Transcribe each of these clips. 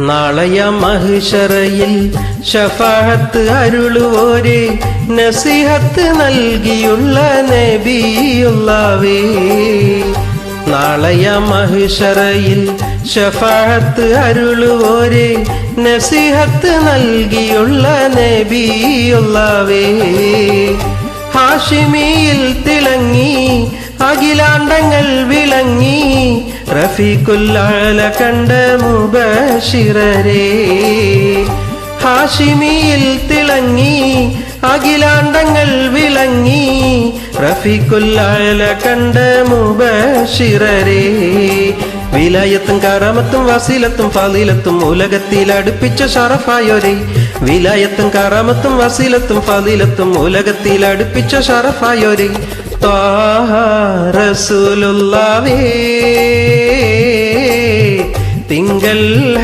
നാളയ മഹിഷറയിൽ ഷഫാഹത്ത് അരുളുവോരെ നസിഹത്ത് നൽകിയുള്ള നബിയുള്ളവേ. നാളയ മഹിഷറയിൽ ഷഫാഹത്ത് അരുളുവോരെ നസിഹത്ത് നൽകിയുള്ള നബിയുള്ളവേ. ഹാഷിമിയിൽ തിളങ്ങി അഖിലാണ്ടങ്ങൾ വിളങ്ങി റഫീഖുല്ലാല കണ്ട മുബശിറരേ ഹാഷിമിയിൽ തിളങ്ങി അഖിലാണ്ടങ്ങൾ വിളങ്ങി റഫീഖുല്ലാല കണ്ട മുബശിറരേ വിലായത്തും കറാമത്തും വസീലത്തും ഫലീലത്തും ഉലകത്തിൽ അടുപ്പിച്ച ഷറഫായോരെ വിലായത്തും കറാമത്തും വസീലത്തും ഫലീലത്തും ഉലകത്തിൽ അടുപ്പിച്ച ഷറഫായോരെ ത്വാഹ റസൂലുള്ളാവേ തിങ്കൾ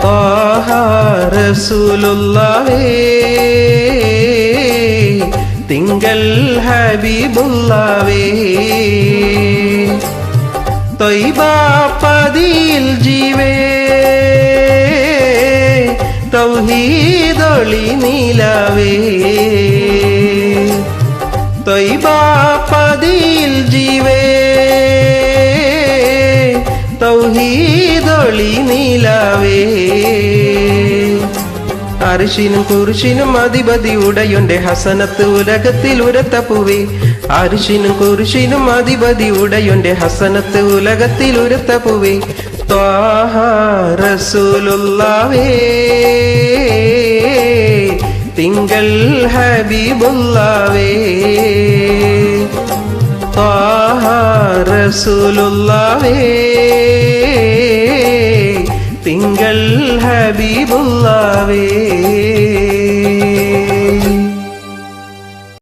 ത്വാഹ റസൂലുള്ളാവേ. തിങ്കൾ ഹബീബുള്ളാവേ. തൊയ്ബാപ്പതിയിൽ ജീവേ. തൗഹീദൊളി നീലവേ. തൊയ്ബാപ്പതിയിൽ ജീവേ. തൗഹീദൊളി നീലാവേ. അരിശിനും കുരിശിനും അധിപതി ഉടയുണ്ട് ഹസനത്ത് ഉലകത്തിൽ ഉരത്തപ്പുവേ. അരിശിനും കുരിശിനും അധിപതി ഉടയുണ്ട് ഹസനത്ത് ഉലകത്തിൽ ഉരത്തപ്പുവേ. ത്വാഹ റസൂലുള്ളാവേ തിങ്കൾ ഹബീബുള്ളാവേ ത്വാഹ റസൂലുള്ളാവേ തിങ്കൾ ഹബീബുള്ളാവേ